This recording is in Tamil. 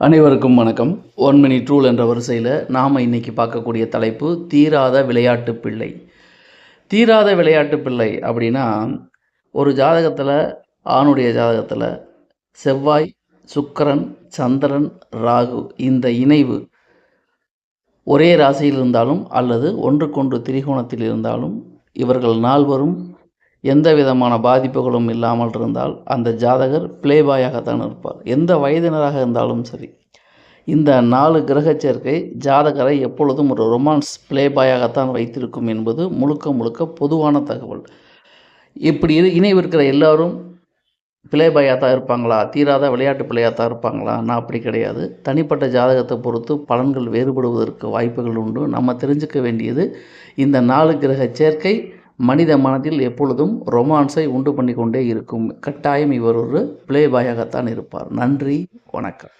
அனைவருக்கும் வணக்கம். ஒன் மினி ட்ரூல் என்ற வரிசையில் நாம் இன்னைக்கு பார்க்கக்கூடிய தலைப்பு தீராத விளையாட்டு பிள்ளை. தீராத விளையாட்டு பிள்ளை அப்படின்னா ஒரு ஜாதகத்தில் ஆணுடைய ஜாதகத்தில் செவ்வாய் சுக்கரன் சந்திரன் ராகு இந்த இணைவு ஒரே ராசியில் இருந்தாலும் அல்லது ஒன்றுக்கொன்று திரிகோணத்தில் இருந்தாலும் இவர்கள் நால்வரும் எந்த விதமான பாதிப்புகளும் இல்லாமல் இருந்தால் அந்த ஜாதகர் பிளேபாயாகத்தான் இருப்பார். எந்த வயதினராக இருந்தாலும் சரி. இந்த நாலு கிரகச் சேர்க்கை ஜாதகரை எப்பொழுதும் ஒரு ரொமான்ஸ் பிளேபாயாகத்தான் வைத்திருக்கும் என்பது முழுக்க முழுக்க பொதுவான தகவல். இப்படி இரு- எல்லாரும் பிளேபாயாக தான் இருப்பாங்களா? தீராத விளையாட்டு பிள்ளையாக தான் இருப்பாங்களா? நான் அப்படி கிடையாது. தனிப்பட்ட ஜாதகத்தை பொறுத்து பலன்கள் வேறுபடுவதற்கு வாய்ப்புகள் உண்டு. நம்ம தெரிஞ்சுக்க வேண்டியது இந்த நாலு கிரக சேர்க்கை மனித மனதில் எப்பொழுதும் ரொமான்ஸை உண்டு பண்ணி கொண்டே இருக்கும். கட்டாயம் இவர் ஒரு பிளேபாயாகத்தான் இருப்பார். நன்றி வணக்கம்.